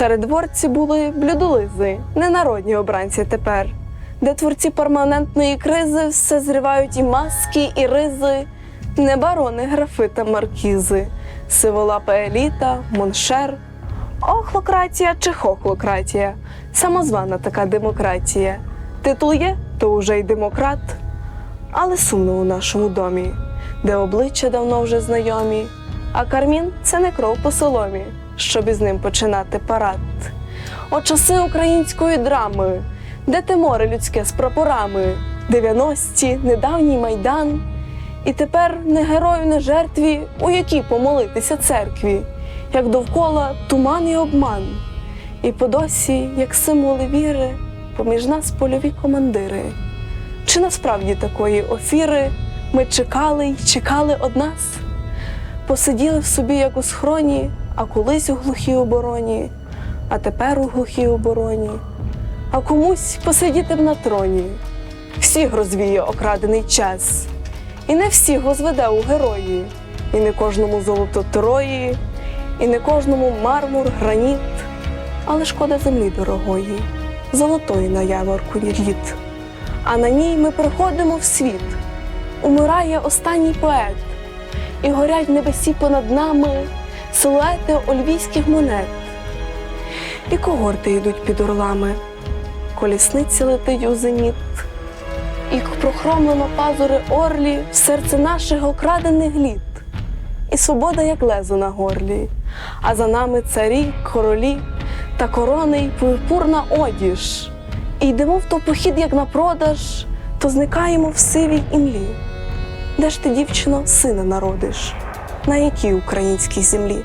Царедворці були блюдолизи, ненародні обранці тепер, де творці перманентної кризи все зривають і маски, і ризи, не барони, графи та маркізи, сиволапа еліта, моншер. Охлократія чи хохлократія, самозвана така демократія. Титул є, то уже й демократ. Але сумно у нашому домі, де обличчя давно вже знайомі, а кармін це не кров по соломі, щоб із ним починати парад. О часи української драми, де те море людське з прапорами, 90-ті, недавній майдан, і тепер не герою, не жертві, у якій помолитися церкві, як довкола туман і обман, і по досі, як символи віри, поміж нас польові командири. Чи насправді такої офіри ми чекали й чекали од нас? Посиділи в собі, як у схроні, а колись у глухій обороні, а тепер у глухій обороні, а комусь посидіти на троні. Всіх розвіє окрадений час, і не всіх возведе у герої, і не кожному золото Трої, і не кожному мармур, граніт, але шкода землі дорогої, золотої на ярмарку літ а на ній ми приходимо в світ. Умирає останній поет, і горять небесі понад нами силуети ольвійських монет. І когорти йдуть під орлами, колісниці летить у зеніт, і прохромлено пазури орлі в серце наших окрадених літ, і свобода, як лезо на горлі, а за нами царі, королі та корони й пурпурна одіж. І йдемо в то похід, як на продаж, то зникаємо в сивій імлі. Де ж ти, дівчино, сина народиш? На якій українській землі?